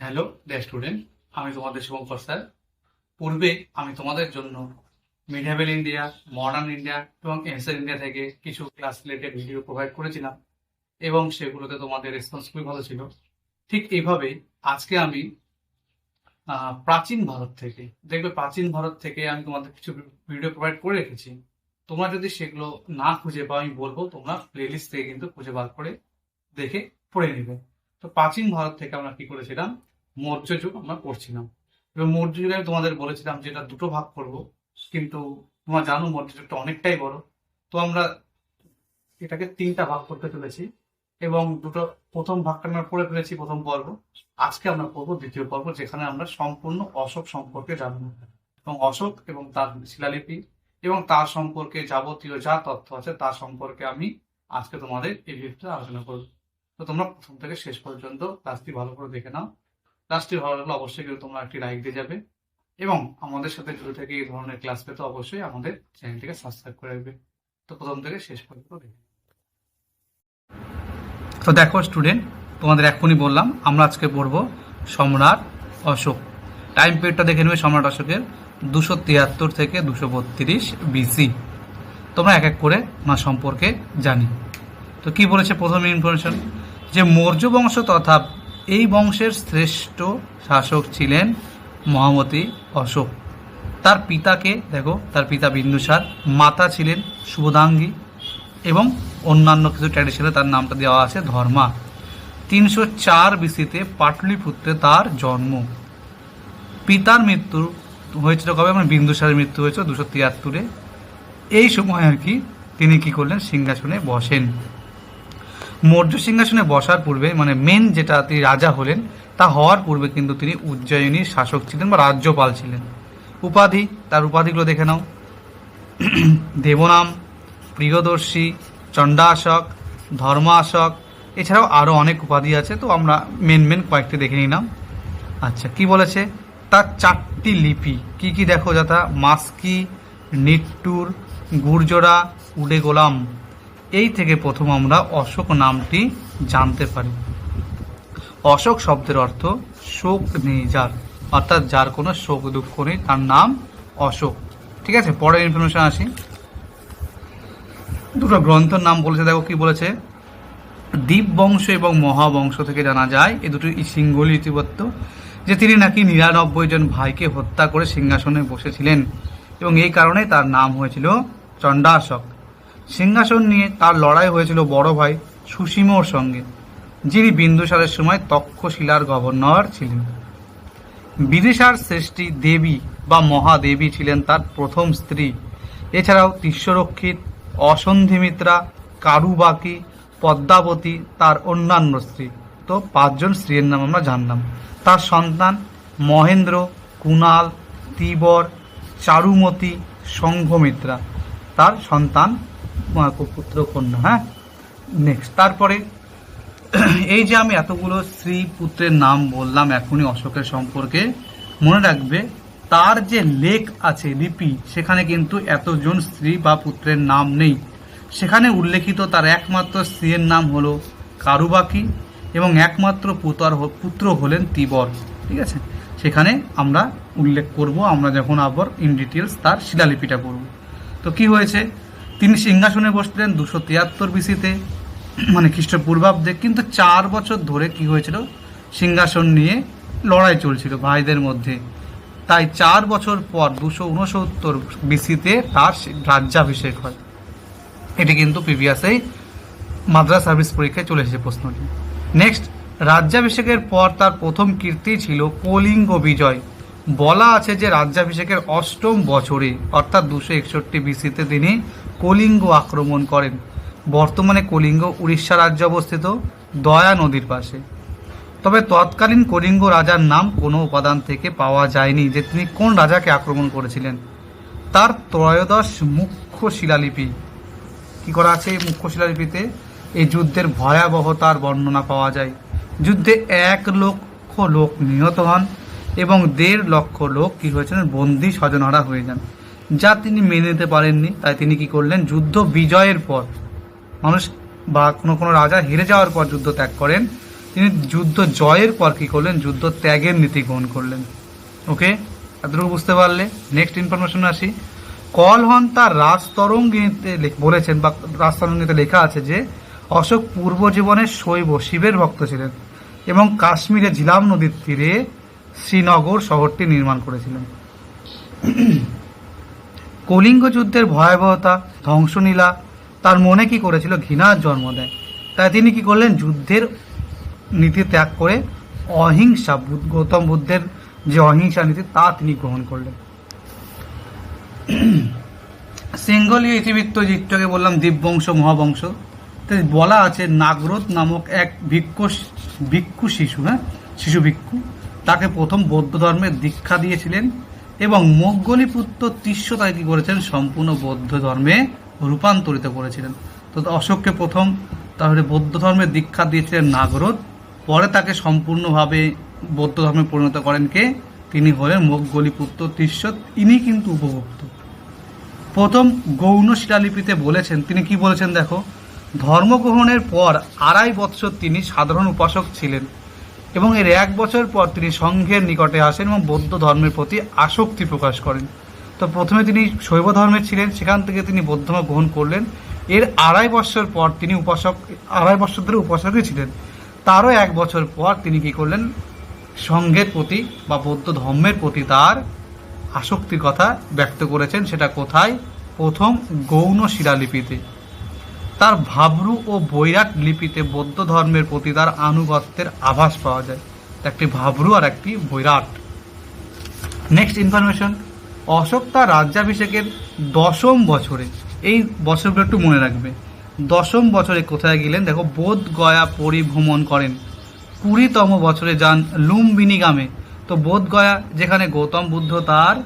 Hello day student আমি তোমাদের Shubhankar sir পূর্বে আমি তোমাদের জন্য মিডিয়াবেল ইন্ডিয়া মডার্ন ইন্ডিয়া এবং এনসার ইন্ডিয়া থেকে কিছু ক্লাস রিলেটেড ভিডিও প্রোভাইড করেছিলাম এবং সেগুলোতে তোমাদের রেসপন্স খুবই ভালো ছিল। ঠিক এইভাবেই আজকে আমি প্রাচীন ভারত থেকে, দেখবে প্রাচীন ভারত থেকে আমি তোমাদের কিছু ভিডিও প্রোভাইড করে রেখেছি। তোমরা যদি সেগুলো না খুঁজে পাও, আমি বলব, তোমরা প্লেলিস্ট থেকে কিন্তু খুঁজে বার করে দেখে পড়ে নেবে। তো প্রাচীন ভারত থেকে আমরা কি করেছিলাম? মৌর্য যুগ আমরা করছিলাম। এবং মৌর্য যুগে আমি তোমাদের বলেছিলাম যে এটা দুটো ভাগ করব, কিন্তু তোমরা জানো মৌর্য যুগটা অনেকটাই বড়। তো আমরা এটাকে তিনটা ভাগ করতে চলেছি এবং দুটো, প্রথম ভাগটা আমরা পড়ে ফেলেছি, প্রথম পর্ব। আজকে আমরা পড়ব দ্বিতীয় পর্ব, যেখানে আমরা সম্পূর্ণ অশোক সম্পর্কে জানব। এবং অশোক এবং তার শিলালিপি এবং তার সম্পর্কে যাবতীয় যা তথ্য আছে তার সম্পর্কে আমি আজকে তোমাদের এই ভিডিওতে আলোচনা করব। তো তোমরা প্রথম থেকে শেষ পর্যন্ত ক্লাসটি ভালো করে দেখে নাও। ক্লাসটি ভালো লাগলে, অবশ্যই কিন্তু তোমরা একটি লাইক দিয়ে যাবে। এবং আমাদের সাথে জুড়ে থেকে এই ধরনের ক্লাস পেতে অবশ্যই আমাদের চ্যানেলটিকে সাবস্ক্রাইব করে রাখবে। তো প্রথম থেকে শেষ পর্যন্ত দেখে তো দেখো স্টুডেন্ট তোমাদের এখনই বললাম, আমরা আজকে পড়ব সম্রাট অশোক। টাইম পিরিয়ডটা দেখে নেবে সম্রাট অশোকের দুশো তিয়াত্তর থেকে দুশো বত্রিশ বিসি তোমরা এক এক করে মা সম্পর্কে জানি। তো কি বলেছে প্রথম ইনফরমেশন যে মৌর্য বংশ তথা এই বংশের শ্রেষ্ঠ শাসক ছিলেন মহামতি অশোক। তার পিতাকে, দেখো, তার পিতা বিন্দুসার, মাতা ছিলেন শুভদাঙ্গী এবং অন্যান্য কিছু ট্র্যাডিশনে তার নামটা দেওয়া আছে ধর্মা। তিনশো চার বিসিতে পাটলিপুত্রে তার জন্ম। পিতার মৃত্যু হয়েছিল কবে? মানে বিন্দুসারের মৃত্যু হয়েছিল দুশো তিয়াত্তরে। এই সময় আর কি তিনি কি করলেন? সিংহাসনে বসেন। মৌর্য সিংহাসনে বসার পূর্বে মানে মেন যেটা তিনি রাজা হলেন, তা হওয়ার পূর্বে কিন্তু তিনি উজ্জয়িনীর শাসক ছিলেন বা রাজ্যপাল ছিলেন। উপাধি, তার উপাধিগুলো দেখে নাও। দেবনাম, প্রিয়দর্শী চণ্ডাশক ধর্মাশক এছাড়াও আরও অনেক উপাধি আছে, তো আমরা মেন মেন কয়েকটি দেখে নিলাম। আচ্ছা কি বলেছে? তার চারটি লিপি, কি কি দেখো যথা? মাস্কি, নিট্টুর গুর্জরা উডে গোলাম। এই থেকে প্রথম আমরা অশোক নামটি জানতে পারি। অশোক শব্দের অর্থ শোক নেই, যার। অর্থাৎ যার কোনো শোক দুঃখ নেই, তার নাম অশোক। ঠিক আছে? পরের ইনফরমেশন আসি। দুটো গ্রন্থের নাম বলেছে, দেখো কি বলেছে? দ্বীপ বংশ এবং মহাবংশ থেকে জানা যায় এ দুটো সিঙ্গলি ইতিবত্ত, যে তিনি নাকি নিরানব্বই জন ভাইকে হত্যা করে সিংহাসনে বসেছিলেন। এবং এই কারণে তার নাম হয়েছিল চণ্ডাশক। সিংহাসন নিয়ে তার লড়াই হয়েছিল বড় ভাই সুসীমর সঙ্গে, যিনি বিন্দুসারের সময় তক্ষশিলার গভর্নর ছিলেন। বিদিশার শ্রেষ্ঠী দেবী বা মহাদেবী ছিলেন তার প্রথম স্ত্রী। এছাড়াও তিস্যরক্ষিত অসন্ধিমিত্রা, কারুবাকি, পদ্মাবতী তার অন্যান্য স্ত্রী। তো পাঁচজন স্ত্রীর নাম আমরা জানলাম। তার সন্তান মহেন্দ্র, কুণাল, তিবর, চারুমতি, সংঘমিত্রা। তার সন্তান পুত্র কন্যা হ্যাঁ? নেক্সট তারপরে, এই যে আমি এতগুলো স্ত্রী পুত্রের নাম বললাম এখনই অশোকের সম্পর্কে, মনে রাখবে, তার যে লেখ আছে, লিপি, সেখানে কিন্তু এতজন স্ত্রী বা পুত্রের নাম নেই। সেখানে উল্লেখিত তার একমাত্র স্ত্রীর নাম হলো কারুবাকি এবং একমাত্র পুতর পুত্র হলেন তিবর। ঠিক আছে? সেখানে আমরা উল্লেখ করব, আমরা যখন আবার ইন ডিটেলস তার শিলালিপিটা করব তো কি হয়েছে? তিনি সিংহাসনে বসছিলেন দুশো তিয়াত্তর বিসিতে মানে খ্রিস্টপূর্বাব্দে কিন্তু চার বছর ধরে কি হয়েছিল? সিংহাসন নিয়ে লড়াই চলছিল ভাইদের মধ্যে। তাই চার বছর পর দুশো উনসত্তর বিসিতে তার রাজ্যাভিষেক হয়। এটি কিন্তু প্রিভিয়াসেই মাদ্রাস সার্ভিস পরীক্ষায় চলে এসেছে প্রশ্নটি। নেক্সট, রাজ্যাভিষেকের পর তার প্রথম কীর্তি ছিল কলিঙ্গ বিজয়। বলা আছে যে রাজ্যাভিষেকের অষ্টম বছরে, অর্থাৎ দুশো একষট্টি বিসিতে তিনি কলিঙ্গ আক্রমণ করেন। বর্তমানে কলিঙ্গ উড়িষ্যা রাজ্যে অবস্থিত দয়া নদীর পাশে। তবে তৎকালীন কলিঙ্গ রাজার নাম কোনো উপাদান থেকে পাওয়া যায়নি যে তিনি কোন রাজাকে আক্রমণ করেছিলেন। তার ত্রয়োদশ মুখ্য শিলালিপি। কি করা আছে এই মুখ্য শিলালিপিতে? এই যুদ্ধের ভয়াবহতার বর্ণনা পাওয়া যায়। যুদ্ধে এক লক্ষ লোক নিহত হন এবং দেড় লক্ষ লোক কি হয়েছেন? বন্দি স্বজনহারা হয়ে যান। যা তিনি মেনে নিতে পারেননি, তাই তিনি কি করলেন? যুদ্ধ বিজয়ের পর। মানুষ বা কোনো কোনো রাজা হেরে যাওয়ার পর যুদ্ধ ত্যাগ করেন। তিনি যুদ্ধ জয়ের পর কি করলেন? যুদ্ধ ত্যাগের নীতি গ্রহণ করলেন। ওকে এতটুকু বুঝতে পারলে। নেক্সট ইনফরমেশন আসি। কলহন তার রাজতরঙ্গিতে বলেছেন বা রাজতরঙ্গিতে লেখা আছে যে, অশোক পূর্ব জীবনে শৈব শিবের ভক্ত ছিলেন এবং কাশ্মীরে ঝিলাম নদীর তীরে শ্রীনগর শহরটি নির্মাণ করেছিলেন। কলিঙ্গ যুদ্ধের ভয়াবহতা, ধ্বংসলীলা, তার মনে কি করেছিল ঘৃণার জন্ম দেয় তাই তিনি কি করলেন? যুদ্ধের নীতি ত্যাগ করে অহিংসা গৌতম বুদ্ধের যে অহিংসা নীতি, তা তিনি গ্রহণ করলেন। সিঙ্গলীয় ইতিবৃত্ত চিত্রকে বললাম দীপবংশ মহাবংশ। বলা আছে নাগরত নামক এক ভিক্ষু ভিক্ষু শিশু হ্যাঁ? শিশু ভিক্ষু। তাকে প্রথম বৌদ্ধ ধর্মের দীক্ষা দিয়েছিলেন। এবং মোগলি পুত্র তিস্য তাকে কি করেছেন? সম্পূর্ণ বৌদ্ধ ধর্মে রূপান্তরিত করেছিলেন। তো অশোককে প্রথম তাহলে বৌদ্ধ ধর্মের দীক্ষা দিয়েছিলেন নাগরত পরে তাকে সম্পূর্ণভাবে বৌদ্ধ ধর্মে পরিণত করেন কে? তিনি হলেন মোগলি পুত্র তিস্য ইনি কিন্তু উপভুক্ত। প্রথম গৌণ শিলালিপিতে বলেছেন, তিনি কি বলেছেন দেখো? ধর্মগ্রহণের পর আড়াই বৎসর তিনি সাধারণ উপাসক ছিলেন। এবং এর এক বছর পর তিনি সংঘের নিকটে আসেন এবং বৌদ্ধ ধর্মের প্রতি আসক্তি প্রকাশ করেন। তো প্রথমে তিনি শৈব ধর্মের ছিলেন, সেখান থেকে তিনি বৌদ্ধ গ্রহণ করলেন। এর আড়াই বছর পর তিনি উপাসক, আড়াই বছর ধরে উপাসকই ছিলেন। তারও এক বছর পর তিনি কি করলেন? সংঘের প্রতি বা বৌদ্ধ ধর্মের প্রতি তার আসক্তির কথা ব্যক্ত করেছেন। সেটা কোথায়? প্রথম গৌণ শিলালিপিতে। তার ভাবরু ও বৈরাট লিপিতে বৌদ্ধ ধর্মের প্রতি তার আনুগত্যের আভাস পাওয়া যায়। একটি ভাবরু আর একটি বৈরাট নেক্সট ইনফরমেশন অশোক তার রাজ্যাভিষেকের দশম বছরে। এই বছরগুলো একটু মনে রাখবে। দশম বছরে কোথায় গেলেন? দেখো, বোধ গয়া পরিভ্রমণ করেন। কুড়িতম বছরে যান লুম্বিনী গ্রামে। তো বোধ গয়া, যেখানে গৌতম বুদ্ধ তার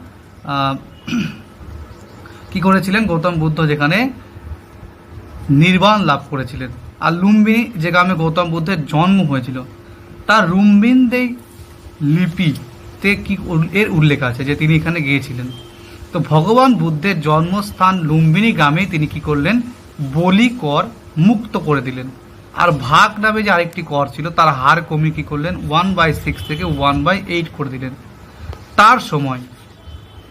কি করেছিলেন? গৌতম বুদ্ধ যেখানে নির্বাণ লাভ করেছিলেন। আর লুম্বিনী, যে গ্রামে গৌতম বুদ্ধের জন্ম হয়েছিল, তার রুম্বিনদেই লিপিতে কি এর উল্লেখ আছে যে তিনি এখানে গিয়েছিলেন। তো ভগবান বুদ্ধের জন্মস্থান লুম্বিনী গ্রামে তিনি কি করলেন? বলি কর মুক্ত করে দিলেন। আর ভাগ নামে যে আরেকটি কর ছিল, তার হার কমিয়ে কি করলেন? ওয়ান বাই সিক্স থেকে ওয়ান বাই এইট করে দিলেন। তার সময়,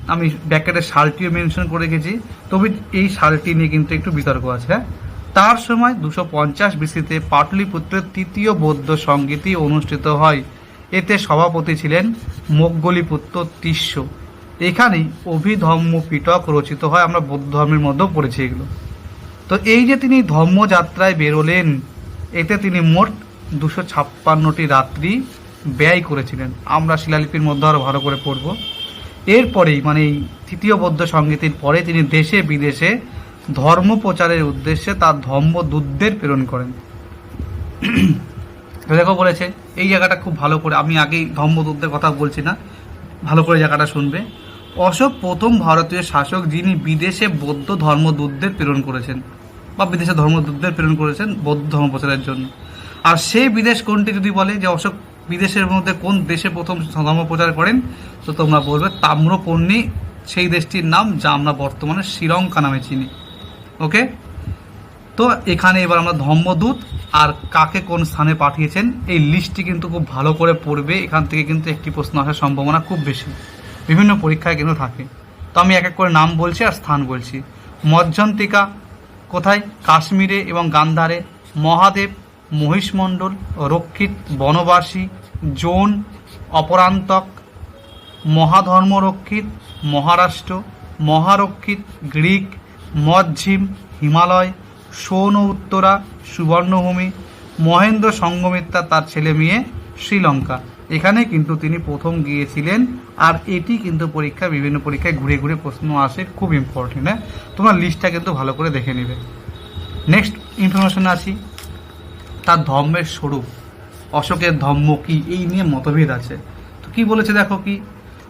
আমি ব্যাকেটের সালটিও মেনশন করে রেখেছি, তবে এই সালটি নিয়ে কিন্তু একটু বিতর্ক আছে হ্যাঁ? তার সময় দুশো পঞ্চাশ বিসিতে পাটলিপুত্রের তৃতীয় বৌদ্ধ সঙ্গীতই অনুষ্ঠিত হয়। এতে সভাপতি ছিলেন মোগলিপুত্র তিস্য। এখানেই অভিধম্ম পিটক রচিত হয়। আমরা বৌদ্ধ ধর্মের মধ্যেও পড়েছি এগুলো। তো এই যে তিনি ধর্মযাত্রায় বেরোলেন, এতে তিনি মোট দুশো ছাপ্পান্নটি রাত্রি ব্যয় করেছিলেন। আমরা শিলালিপির মধ্যে আরও ভালো করে পড়ব। এরপরেই মানে এই তৃতীয় বৌদ্ধ সঙ্গীতের পরে তিনি দেশে বিদেশে ধর্ম প্রচারের উদ্দেশ্যে তার ধর্মদূতদের প্রেরণ করেন। দেখো বলেছে, এই জায়গাটা খুব ভালো করে, আমি আগেই ধর্মদূতদের কথা বলছি না, ভালো করে জায়গাটা শুনবে। অশোক প্রথম ভারতীয় শাসক যিনি বিদেশে বৌদ্ধ ধর্মদূতদের প্রেরণ করেছেন, বা বিদেশে ধর্মদূতদের প্রেরণ করেছেন বৌদ্ধ ধর্ম প্রচারের জন্য। আর সেই বিদেশ কোনটি যদি বলে যে অশোক বিদেশের মধ্যে কোন দেশে প্রথম ধর্ম প্রচার করেন, তো তোমরা বলবে তাম্রপর্ণী সেই দেশটির নাম যা আমরা বর্তমানে শ্রীলঙ্কা নামে চিনি। ওকে তো এখানে এবার আমরা ধর্মদূত আর কাকে কোন স্থানে পাঠিয়েছেন, এই লিস্টটি কিন্তু খুব ভালো করে পড়বে। এখান থেকে কিন্তু একটি প্রশ্ন আসার সম্ভাবনা খুব বেশি। বিভিন্ন পরীক্ষায় কিন্তু থাকে। তো আমি এক এক করে নাম বলছি আর স্থান বলছি। মজ্জন্তিকা কোথায়? কাশ্মীরে এবং গান্ধারে। মহাদেব, মহিষমণ্ডল, রক্ষিত, বনবাসী, জোন, অপরান্তক, মহাধর্মরক্ষিত, মহারাষ্ট্র, মহারক্ষিত, গ্রিক মজ্ঝিম হিমালয় সৌন উত্তরা, সুবর্ণভূমি, মহেন্দ্র সঙ্গমিত্রা তার ছেলে মেয়ে শ্রীলঙ্কা। এখানে কিন্তু তিনি প্রথম গিয়েছিলেন, আর এটি কিন্তু পরীক্ষা বিভিন্ন পরীক্ষায় ঘুরে ঘুরে প্রশ্ন আসে, খুব ইম্পর্টেন্ট হ্যাঁ? তোমরা লিস্টটা কিন্তু ভালো করে দেখে নেবে। নেক্সট ইনফরমেশন আসি। তার ধর্মের স্বরূপ। অশোকের ধর্ম কি? এই নিয়ে মতভেদ আছে। তো কি বলেছে দেখো কি?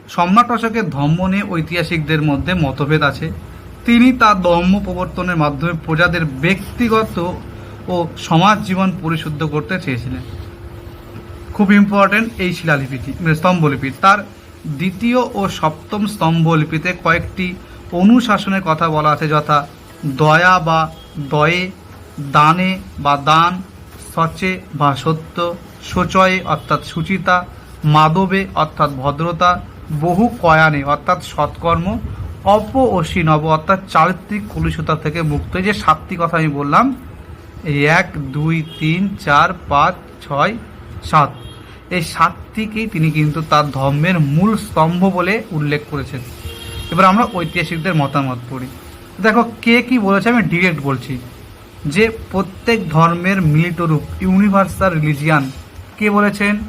সম্রাট অশোকের ধর্ম নিয়ে ঐতিহাসিকদের মধ্যে মতভেদ আছে। তিনি তার ধর্ম প্রবর্তনের মাধ্যমে প্রজাদের ব্যক্তিগত ও সমাজ জীবন পরিশুদ্ধ করতে চেয়েছিলেন। খুব ইম্পর্টেন্ট এই শিলালিপিটি মানে স্তম্ভলিপি। তার দ্বিতীয় ও সপ্তম স্তম্ভলিপিতে কয়েকটি অনুশাসনের কথা বলা আছে, যথা দয়া বা দয়ে, দানে বা দান, সচে বা সত্য, শোচয়ে অর্থাৎ সুচিতা, মাদবে অর্থাৎ ভদ্রতা, বহু কয়ানে অর্থাৎ সৎকর্ম অপ অসি নব, অর্থাৎ চারিত্রিক কলুষতা থেকে মুক্ত। যে সাতটি কথা আমি বললাম, এই এক, দুই, তিন, চার, পাঁচ, ছয়, সাত। এই সাতটিকেই তিনি কিন্তু তার ধর্মের মূল স্তম্ভ বলে উল্লেখ করেছেন। এবার আমরা ঐতিহাসিকদের মতামত পড়ি। দেখো, কে কি বলেছে আমি ডিরেক্ট বলছি। যে প্রত্যেক ধর্মের মিলিত রূপ, ইউনিভার্সাল রিলিজিয়ান, কে বলেছেন?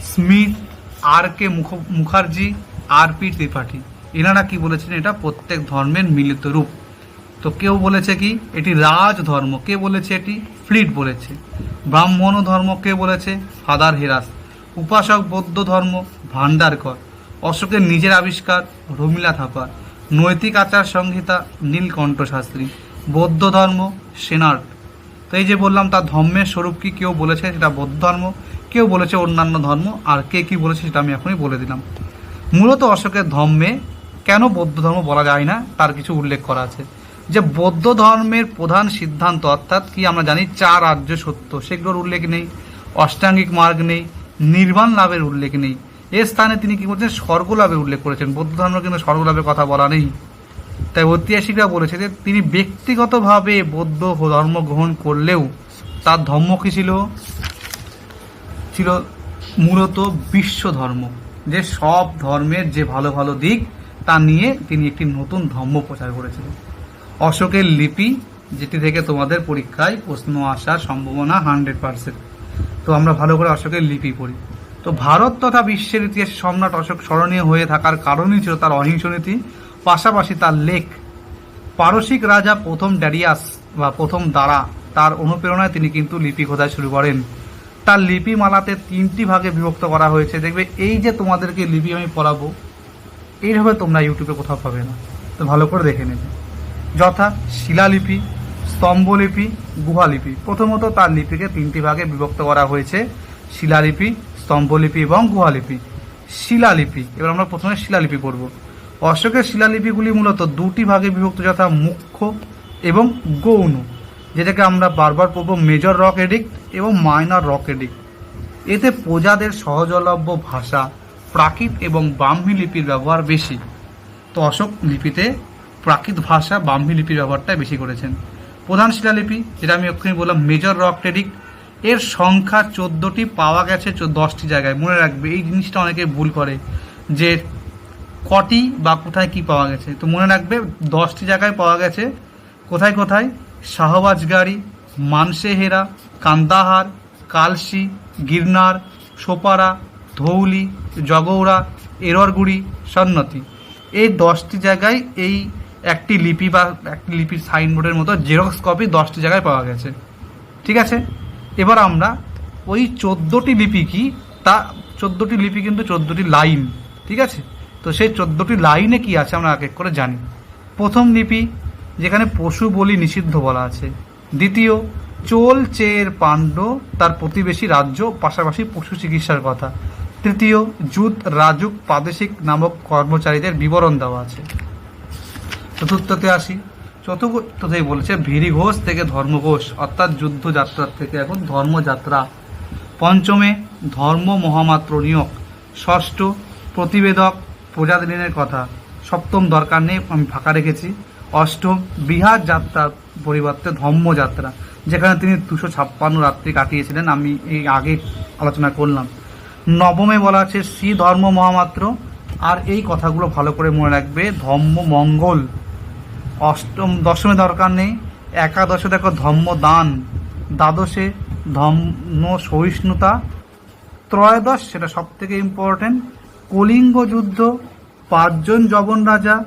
স্মিথ, আর কে মুখ- মুখার্জি, আর পি ত্রিপাঠী। এনারা কি বলেছেন? এটা প্রত্যেক ধর্মের মিলিত রূপ। তো কেউ বলেছে কি? এটি রাজ ধর্ম। কে বলেছে এটি? ফ্লিট বলেছে। ব্রাহ্মণ ধর্ম কে বলেছে? Father Heras. উপাসক বৌদ্ধ ধর্ম ভান্ডারকর অশোকের নিজের আবিষ্কার রমিলা থাপার নৈতিক আচার সংহিতা নীলকণ্ঠ শাস্ত্রী। বৌদ্ধ ধর্ম সেনার্ট। তো এই যে বললাম, তার ধর্মের স্বরূপ কি কেউ বলেছে? সেটা বৌদ্ধ ধর্ম। কেউ বলেছে অন্যান্য ধর্ম। আর কে কি বলেছে সেটা আমি এখনই বলে দিলাম। মূলত অশোকের ধর্মে কেন বৌদ্ধ ধর্ম বলা যায় না? তার কিছু উল্লেখ করা আছে। যে বৌদ্ধ ধর্মের প্রধান সিদ্ধান্ত অর্থাৎ কি আমরা জানি, চার আর্য সত্য। সেগুলোর উল্লেখ নেই, অষ্টাঙ্গিক মার্গ নেই, নির্বাণ লাভের উল্লেখ নেই। এ স্থানে তিনি কি করছেন? স্বর্গ লাভের উল্লেখ করেছেন। বৌদ্ধ ধর্ম কিন্তু স্বর্গ লাভের কথা বলা নেই। তাই ঐতিহাসিকরা বলেছে যে তিনি ব্যক্তিগতভাবে বৌদ্ধ ধর্ম গ্রহণ করলেও তার ধর্ম কি ছিল? ছিল মূলত বিশ্ব ধর্ম। যে সব ধর্মের যে ভালো ভালো দিক তা নিয়ে তিনি একটি নতুন ধর্ম প্রচার করেছিলেন। অশোকের লিপি, যেটি থেকে তোমাদের পরীক্ষায় প্রশ্ন আসার সম্ভাবনা হান্ড্রেড পার্সেন্ট। তো আমরা ভালো করে অশোকের লিপি পড়ি। তো ভারত তথা বিশ্বের ইতিহাসে সম্রাট অশোক স্মরণীয় হয়ে থাকার কারণই ছিল তার অহিংস নীতি। পাশাপাশি তার লেখ, পারসিক রাজা প্রথম ড্যারিয়াস বা প্রথম দ্বারা তার অনুপ্রেরণায় তিনি কিন্তু লিপি খোঁজা শুরু করেন। তার লিপিমালাতে তিনটি ভাগে বিভক্ত করা হয়েছে। দেখবে এই যে তোমাদেরকে লিপি আমি পড়াবো এইভাবে তোমরা ইউটিউবে কোথাও পাবে না। তো ভালো করে দেখে নেবে। যথা শিলালিপি, স্তম্ভলিপি, গুহালিপি। প্রথমত তার লিপিকে তিনটি ভাগে বিভক্ত করা হয়েছে। শিলালিপি, স্তম্ভলিপি এবং গুহালিপি। শিলালিপি, এবার আমরা প্রথমে শিলালিপি পড়ব। অশোকের শিলালিপিগুলি মূলত দুটি ভাগে বিভক্ত, যথা মুখ্য এবং গৌণ, যেটাকে আমরা বারবার পড়ব মেজর রক এডিক্ট এবং মাইনর রক এডিক্ট এতে প্রজাদের সহজলভ্য ভাষা প্রাকৃত এবং ব্রাহ্মী লিপির ব্যবহার বেশি। তো অশোক লিপিতে প্রাকৃত ভাষা ব্রাহ্মী লিপির ব্যবহারটা বেশি করেছেন। প্রধান শিলালিপি, যেটা আমি এক্ষুনি বললাম মেজর রক টেডিক এর সংখ্যা চোদ্দোটি, পাওয়া গেছে দশটি জায়গায়। মনে রাখবে, এই জিনিসটা অনেকে ভুল করে, যে কটি বা কোথায় কি পাওয়া গেছে। তো মনে রাখবে, দশটি জায়গায় পাওয়া গেছে। কোথায় কোথায়? শাহবাজগাড়ি মানসেহেরা, কান্দাহার, কালসি, গিরনার, সোপারা ধৌলি জগৌড়া এররগুড়ি, সন্নতি। এই দশটি জায়গায় এই একটি লিপি বা একটি লিপির সাইনবোর্ডের মতো জেরক্স কপি দশটি জায়গায় পাওয়া গেছে। ঠিক আছে? এবার আমরা ওই চোদ্দোটি লিপি কি, তা চোদ্দোটি লিপি কিন্তু চোদ্দোটি লাইন। ঠিক আছে? তো সেই চোদ্দোটি লাইনে কি আছে আমরা এক এক করে জানি। প্রথম লিপি, যেখানে পশু বলি নিষিদ্ধ বলা আছে। দ্বিতীয়, চোল, চের, পাণ্ড, তার প্রতিবেশী রাজ্য, পাশাপাশি পশু চিকিৎসার কথা। তৃতীয় জুত রাজুক প্রাদেশিক নামক কর্মচারীদের বিবরণ দেওয়া আছে। চতুর্থতে আসি। চতুর্থতেই বলেছে ভিরি ঘোষ থেকে ধর্মঘোষ অর্থাৎ যুদ্ধযাত্রার থেকে এখন ধর্মযাত্রা। পঞ্চমে, ধর্ম মহামাত্র নিয়োগ। ষষ্ঠ, প্রতিবেদক প্রজাদিনের কথা। সপ্তম দরকার নেই, আমি ফাঁকা রেখেছি। অষ্টম, বিহার যাত্রার পরিবর্তে ধর্মযাত্রা, যেখানে তিনি দুশো ছাপ্পান্ন রাত্রি কাটিয়েছিলেন। আমি এই আগে আলোচনা করলাম। নবমে বলা আছে, শ্রী ধর্ম মহামাত্র। আর এই কথাগুলো ভালো করে মনে রাখবে, ধর্ম মঙ্গল। অষ্টম, দশমে দরকার নেই। একাদশে দেখো ধর্মদান দ্বাদশে, ধর্ম সহিষ্ণুতা। ত্রয়োদশ, সেটা সব থেকে ইম্পর্টেন্ট কলিঙ্গ যুদ্ধ। পাঁচজন জবন রাজা,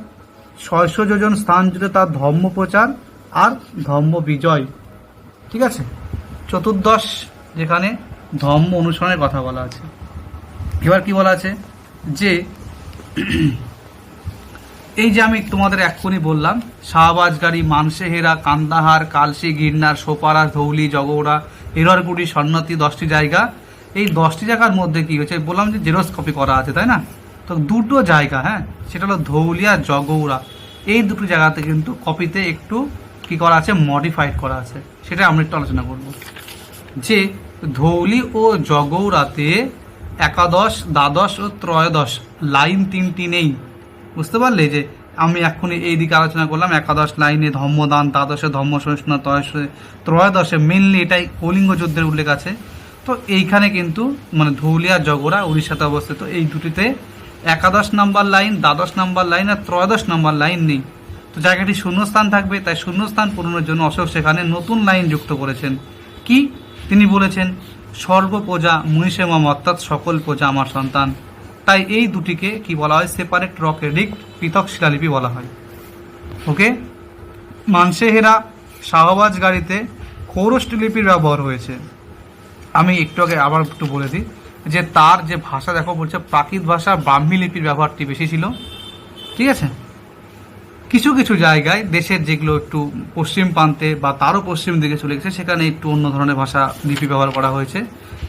ছয়শো যোজন স্থান জুড়ে তার ধর্ম প্রচার আর ধর্ম বিজয়। ঠিক আছে? চতুর্দশ, যেখানে ধর্ম অনুসরণের কথা বলা আছে। এবার কি বলা আছে? যে, এই যে আমি তোমাদের এক্ষুনি বললাম শাহবাজগাড়ি মানসেহেরা কান্দাহার, কালসি, গিরনার, সোপারা, ধৌলি, জগৌড়া, এররগুড়ি, সন্নতি, দশটি জায়গা। এই দশটি জায়গার মধ্যে কি হয়েছে? বললাম যে জেরক্স কপি করা আছে, তাই না? তো দুটো জায়গা হ্যাঁ? সেটা হলো ধৌলি আর জগৌড়া। এই দুটো জায়গাতে কিন্তু কপিতে একটু কি করা আছে? মডিফাইড করা আছে। সেটা আমরা একটু আলোচনা করব। যে ধৌলি ও জগৌরাতে একাদশ, দ্বাদশ ও ত্রয়োদশ। লাইন তিনটি নেই। বুঝতে পারলে যে আমি এক্ষুনি এই দিকে আলোচনা করলাম, একাদশ লাইনে ধর্মদান, দ্বাদশে ধর্ম সহিষ্ণু, ত্রয়োদশে ত্রয়োদশে মেনলি এটাই কলিঙ্গ যুদ্ধের উল্লেখ আছে। তো এইখানে কিন্তু মানে ধৌলি আর জগরা, উড়িষ্যাতে অবস্থিত এই দুটিতে একাদশ নাম্বার লাইন, দ্বাদশ নাম্বার লাইন আর ত্রয়োদশ নাম্বার লাইন নেই। তো জায়গাটি শূন্যস্থান থাকবে, তাই শূন্যস্থান পূরণের জন্য অশোক সেখানে নতুন লাইন যুক্ত করেছেন। কি? তিনি বলেছেন সর্ব প্রজা মনীষে মাম অর্থাৎ সকল প্রজা আমার সন্তান। তাই এই দুটিকে কি বলা হয়? সেপারেট রক এডিক্ট পৃথক শিলালিপি বলা হয়। ওকে মানসেহেরা শাহবাজ গাড়িতে খৌরষ্টি লিপির ব্যবহার হয়েছে। আমি একটু আগে আবার একটু বলে দিই যে তার যে ভাষা, দেখো বলছে, প্রাকৃত ভাষা ব্রাহ্মী লিপির ব্যবহারটি বেশি ছিল। ঠিক আছে? কিছু কিছু জায়গায় দেশের যেগুলো একটু পশ্চিম প্রান্তে বা তারও পশ্চিম দিকে চলে গেছে, সেখানে একটু অন্য ধরনের ভাষা লিপি ব্যবহার করা হয়েছে।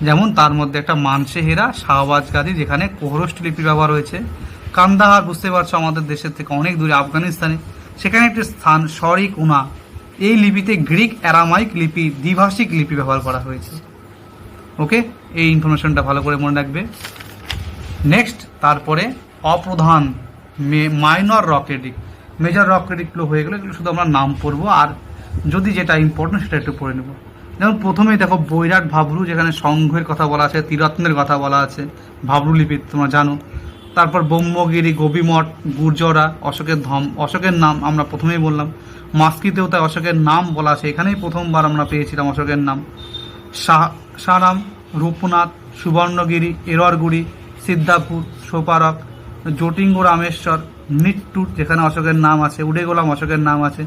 যেমন তার মধ্যে একটা মানসেহেরা, শাহবাজ গাদি যেখানে কোহরষ্ট লিপি ব্যবহার হয়েছে। কান্দাহার বুঝতে পারছ আমাদের দেশের থেকে অনেক দূরে, আফগানিস্তানে। সেখানে একটি স্থান, শরিক উনা। এই লিপিতে গ্রিক অ্যারামাইক লিপি, দ্বিভাষিক লিপি ব্যবহার করা হয়েছে। ওকে এই ইনফরমেশনটা ভালো করে মনে রাখবে। নেক্সট তারপরে অপ্রধান মাইনর রকেটিক মেজর রকেটিকগুলো হয়ে গেলে, এগুলো শুধু আমরা নাম পড়ব, আর যদি যেটা ইম্পর্টেন্ট সেটা একটু পড়ে নেব। যেমন প্রথমেই দেখো বৈরাট ভাবরু, যেখানে সংঘের কথা বলা আছে, তীরত্নের কথা বলা আছে, ভাবরু লিপি তোমরা জানো। তারপর ব্রহ্মগিরি গোবিমঠ গুর্জরা, অশোকের ধম অশোকের নাম আমরা প্রথমেই বললাম। মাস্কিতেও তাই অশোকের নাম বলা আছে, এখানেই প্রথমবার আমরা পেয়েছিলাম অশোকের নাম। শাহ সারাম রূপনাথ, সুবর্ণগিরি এররগুড়ি সিদ্ধাপুর, সোপারক, জটিঙ্গ রামেশ্বর নিট্টুর যেখানে অশোকের নাম আছে উডেগোলাম অশোকের নাম আছে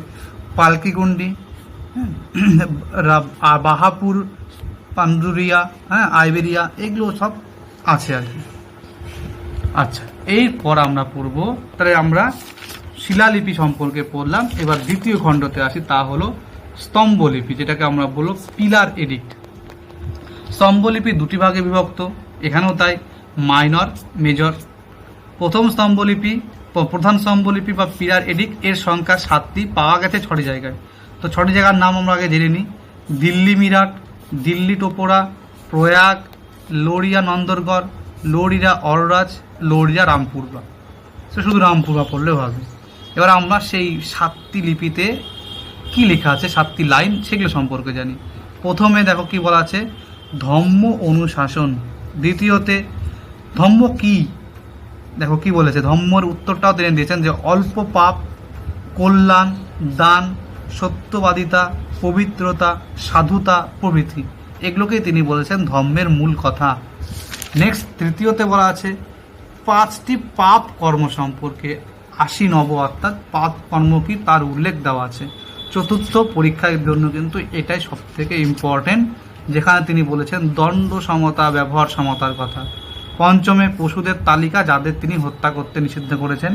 পালকিগুন্ডি হ্যাঁ, বাহাপুর পান্ডুরিয়া হ্যাঁ আইবেরিয়া এগুলো সব আছে আর কি। আচ্ছা এরপর আমরা পড়ব তাহলে আমরা শিলালিপি সম্পর্কে পড়লাম এবার দ্বিতীয় খণ্ডতে আসি তা হলো স্তম্ভলিপি যেটাকে আমরা বলব পিলার এডিক্ট স্তম্ভলিপি দুটি ভাগে বিভক্ত এখানেও তাই মাইনর মেজর। প্রথম স্তম্ভলিপি প্রধান স্তম্ভলিপি বা পিলার এডিক এর সংখ্যা সাতটি, পাওয়া গেছে ছটি জায়গায়। তো ছটি জায়গার নাম আমরা আগে জেনে নিই। দিল্লি মিরাট, দিল্লি টোপোরা, প্রয়াগ, লোরিয়া নন্দরগড়, লোরিয়া অররাজ, লোরিয়া রামপুরবা সে শুধু রামপুরবা পড়লেও হবে। এবার আমরা সেই সাতটি লিপিতে কি লেখা আছে, সাতটি লাইন সেগুলো সম্পর্কে জানি। প্রথমে দেখো কি বলা আছে, ধম্ম অনুশাসন। দ্বিতীয়তে, ধম্ম কি? দেখো কি বলেছে, ধম্মর উত্তরটাও তিনি দিয়েছেন যে অল্প পাপ, কল্যাণ, দান, সত্যবাদিতা, পবিত্রতা, সাধুতা প্রভৃতি। এগুলোকেই তিনি বলেছেন ধর্মের মূল কথা। নেক্সট তৃতীয়তে বলা আছে, পাঁচটি পাপ কর্ম সম্পর্কে আশি নব অর্থাৎ পাপ কর্ম কি তার উল্লেখ দেওয়া আছে। চতুর্থ পরীক্ষার জন্য কিন্তু এটাই সব থেকে ইম্পর্টেন্ট যেখানে তিনি বলেছেন দণ্ড সমতা ব্যবহার সমতার কথা। পঞ্চমে পশুদের তালিকা যাদের তিনি হত্যা করতে নিষিদ্ধ করেছেন,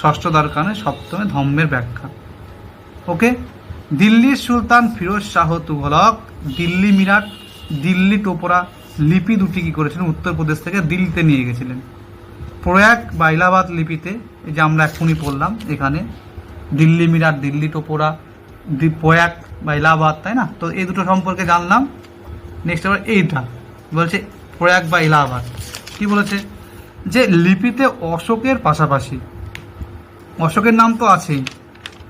ষষ্ঠ দরকারে সপ্তমে ধম্মের ব্যাখ্যা। ওকে? দিল্লির সুলতান ফিরোজ শাহ তুঘলক, দিল্লি মিরাট, দিল্লি টোপরা লিপি দুটি কি করেছিলেন? উত্তরপ্রদেশ থেকে দিল্লিতে নিয়ে গেছিলেন। প্রয়াগ বা ইলাহাবাদ লিপিতে, এই যে আমরা এখনই পড়লাম এখানে, দিল্লি মিরাট, দিল্লি টোপরা প্রয়াগ বা ইলাহাবাদ তাই না? তো এই দুটো সম্পর্কে জানলাম। নেক্সট আবার এইটা, বলছে প্রয়াগ বা ইলাহাবাদ কি বলেছে? যে লিপিতে অশোকের পাশাপাশি, অশোকের নাম তো আছেই।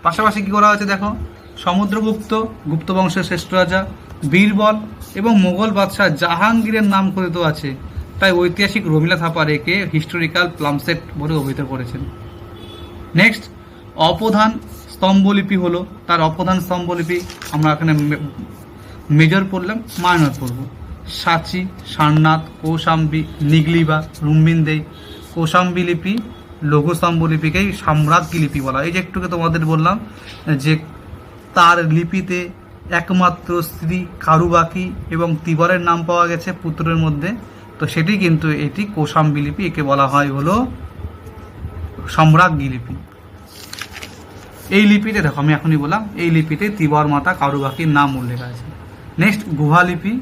পাশাপাশি কি করা হয়েছে দেখো? সমুদ্রগুপ্ত গুপ্ত বংশের শ্রেষ্ঠ রাজা, বীরবল এবং মোগল বাদশাহ জাহাঙ্গীরের নাম খোদিত আছে। তাই ঐতিহাসিক রমিলা থাপার একে হিস্টোরিক্যাল প্লামসেট বলে অভিহিত করেছেন। নেক্সট অপধান স্তম্ভলিপি হলো। তার অপধান স্তম্ভলিপি আমরা এখানে মেজর পড়লাম মাইনর পড়ব। সাচি, সারনাথ, কৌশাম্বি, নিগলিবা রুম্বিন্দেই কৌশাম্বি লিপি, লঘুস্তম্ভ লিপিকেই সাম্রাজ্ঞী লিপি বলা। এই যে একটুকে তোমাদের বললাম, যে তার লিপিতে একমাত্র স্ত্রী কারুবাকি এবং তিবরের নাম পাওয়া গেছে পুত্রের মধ্যে, তো সেটি কিন্তু এটি কৌশাম্বী লিপি, একে বলা হয় হলো সম্রাজ্ঞী লিপি এই লিপিতে, দেখো আমি এখনই বললাম, এই লিপিতে তিবর মাতা কারুবাকির নাম উল্লেখ আছে নেক্সট গুহা লিপি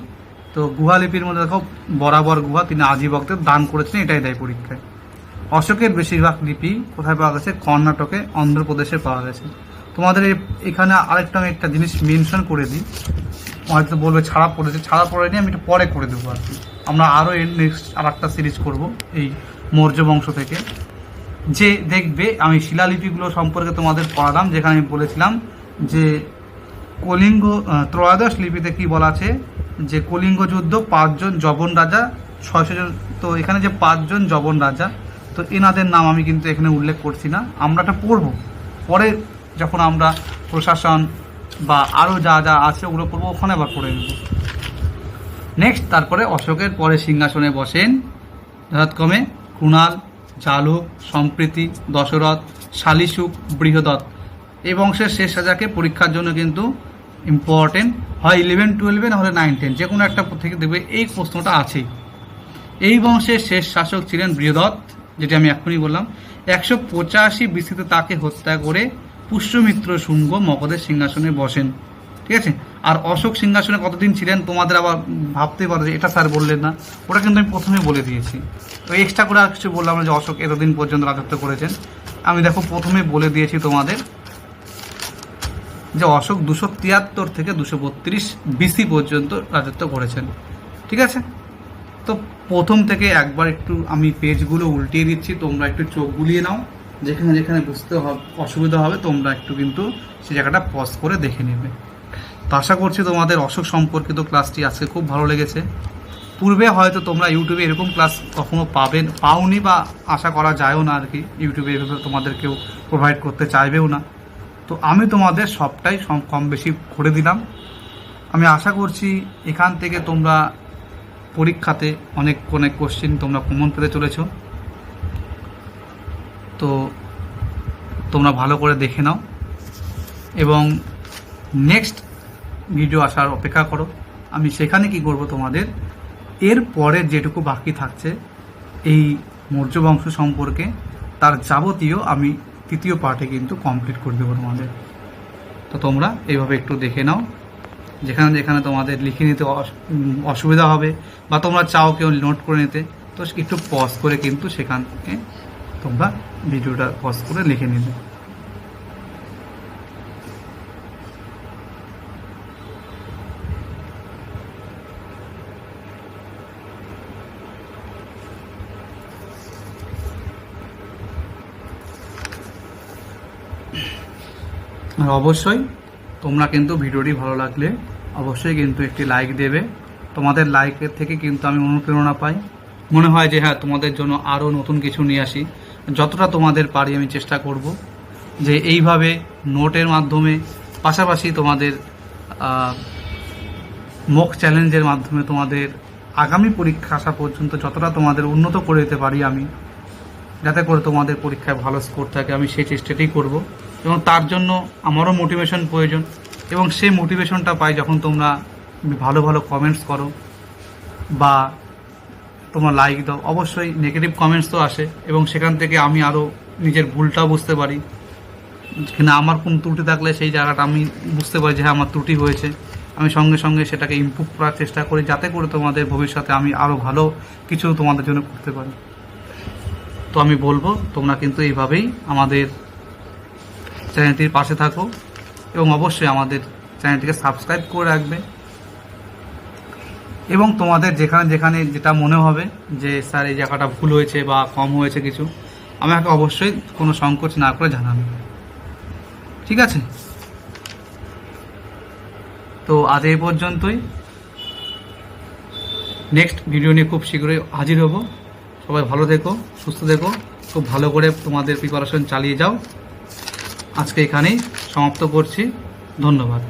তো গুহা লিপির মধ্যে দেখো বরাবর গুহা, তিনি আজীবকদের দান করেছেন, এটাই দেয় পরীক্ষায়। অশোকের বেশিরভাগ লিপি কোথায় পাওয়া গেছে? কর্ণাটকে, অন্ধ্রপ্রদেশে পাওয়া গেছে। তোমাদের এখানে আরেকটা আমি একটা জিনিস মেনশন করে দিই। হয়তো বলবে ছাড়া পড়েছে, ছাড়া পড়েনি, আমি একটু পরে করে দেবো আর কি। আমরা আরও এর নেক্সট আর একটা সিরিজ করব, এই মৌর্য বংশ থেকে। যে দেখবে, আমি শিলালিপিগুলো সম্পর্কে তোমাদের পড়ালাম, যেখানে আমি বলেছিলাম যে কলিঙ্গ ত্রয়োদশ লিপিতে কি বলা আছে? যে কলিঙ্গ যুদ্ধ, পাঁচজন জবন রাজা, ছয়শো জন, তো এখানে যে পাঁচজন জবন রাজা, তো এনাদের নাম আমি কিন্তু এখানে উল্লেখ করছি না। আমরা এটা পড়ব। পরে যখন আমরা প্রশাসন বা আরও যা যা আছে ওগুলো পড়ব, ওখানে আবার পড়ে নেব। নেক্সট তারপরে অশোকের পরে সিংহাসনে বসেন। যথাক্রমে কুণাল জালুক সম্প্রীতি, দশরথ শালিশুক বৃহদত্ত। এই বংশের শেষ রাজাকে পরীক্ষার জন্য কিন্তু ইম্পর্টেন্ট হয় ইলেভেন টুয়েলভে নাহলে নাইন টেন যে কোনো একটা থেকে দেখবে এই প্রশ্নটা আছেই। এই বংশের শেষ শাসক ছিলেন বৃহদত্ত যেটি আমি এখনই বললাম, একশো পঁচাশি বিসিতে তাকে হত্যা করে পুষ্যমিত্র শুঙ্গ মগধের সিংহাসনে বসেন। ঠিক আছে? আর অশোক সিংহাসনে কতদিন ছিলেন তোমাদের আবার ভাবতে পারো যে এটা স্যার বললেন না, ওটা কিন্তু আমি প্রথমে বলে দিয়েছি। তো এক্সট্রা করে আর কিছু বললাম যে অশোক এতদিন পর্যন্ত রাজত্ব করেছেন। আমি দেখো প্রথমে বলে দিয়েছি তোমাদের যে অশোক দুশো তিয়াত্তর থেকে দুশো বত্রিশ বিসি পর্যন্ত রাজত্ব করেছেন। ঠিক আছে? তো প্রথম থেকে একবার একটু আমি পেজগুলো উল্টিয়ে দিচ্ছি, তোমরা একটু চোখ বুলিয়ে নাও। যেখানে যেখানে বুঝতে অসুবিধা হবে, তোমরা একটু কিন্তু সে জায়গাটা পজ করে দেখে নেবে। তো আশা করছি তোমাদের অশোক সম্পর্কিত ক্লাসটি আজকে খুব ভালো লেগেছে। পূর্বে হয়তো তোমরা ইউটিউবে এরকম ক্লাস কখনো পাবেন পাওনি বা আশা করা যায়ও না আর কি। ইউটিউবে এভাবে তোমাদের কেউ প্রোভাইড করতে চাইবেও না। তো আমি তোমাদের সবটাই কম বেশি করে দিলাম। আমি আশা করছি এখান থেকে তোমরা পরীক্ষাতে অনেক অনেক কোশ্চেন তোমরা কমন পেতে চলেছ। তো তোমরা ভালো করে দেখে নাও। এবং নেক্সট ভিডিও আসার অপেক্ষা করো। আমি সেখানে কি করব তোমাদের? এর পরে যেটুকু বাকি থাকছে, এই মৌর্য বংশ সম্পর্কে, তার যাবতীয় আমি তৃতীয় পার্টে কিন্তু কমপ্লিট করে দেবো তোমাদের তো তোমরা এইভাবে একটু দেখে নাও। যেখানে যেখানে তোমাদের লিখে নিতে অস- অসুবিধা হবে বা তোমরা চাও কেউ নোট করে নিতে, তো একটু পজ করে কিন্তু সেখান তোমরা ভিডিওটা পজ করে লিখে নিবে। আর অবশ্যই। তোমরা কিন্তু ভিডিওটি ভালো লাগলে অবশ্যই কিন্তু একটি লাইক দেবে। তোমাদের লাইকের থেকে কিন্তু আমি অনুপ্রেরণা পাই। মনে হয় যে হ্যাঁ তোমাদের জন্য আরও নতুন কিছু নিয়ে আসি। যতটা তোমাদের পারি আমি চেষ্টা করব যে এইভাবে নোটের মাধ্যমে, পাশাপাশি তোমাদের মক চ্যালেঞ্জের মাধ্যমে তোমাদের আগামী পরীক্ষা আসা পর্যন্ত যতটা তোমাদের উন্নত করে দিতে পারি আমি, যাতে করে তোমাদের পরীক্ষায় ভালো স্কোর থাকে, আমি সেই চেষ্টাটাই করব। এবং তার জন্য আমারও মোটিভেশন প্রয়োজন। এবং সেই মোটিভেশনটা পাই যখন তোমরা ভালো ভালো কমেন্টস করো বা তোমরা লাইক দাও। অবশ্যই নেগেটিভ কমেন্টস তো আসে এবং সেখান থেকে আমি আরও নিজের ভুলটাও বুঝতে পারি। কিনা আমার কোন ত্রুটি থাকলে সেই জায়গাটা আমি বুঝতে পারি যে হ্যাঁ আমার ত্রুটি হয়েছে। আমি সঙ্গে সঙ্গে সেটাকে ইমপ্রুভ করার চেষ্টা করি যাতে করে তোমাদের ভবিষ্যতে আমি আরও ভালো কিছু তোমাদের জন্য করতে পারি। তো আমি বলব, তোমরা কিন্তু এইভাবেই আমাদের চ্যানেলটির পাশে থাকো এবং অবশ্যই আমাদের চ্যানেলটিকে সাবস্ক্রাইব করে রাখবে। এবং তোমাদের যেখানে যেখানে যেটা মনে হবে যে, স্যার, এই জায়গাটা ভুল হয়েছে বা কম হয়েছে কিছু, আমাকে অবশ্যই কোনো সংকোচ না করে জানাবে। ঠিক আছে? তো আজ এই পর্যন্তই। নেক্সট ভিডিও নিয়ে খুব শীঘ্রই হাজির হব। সবাই ভালো থেকো, সুস্থ থেকো। খুব ভালো করে তোমাদের প্রিপারেশন চালিয়ে যাও। আজকে এখানেই সমাপ্ত করছি। ধন্যবাদ।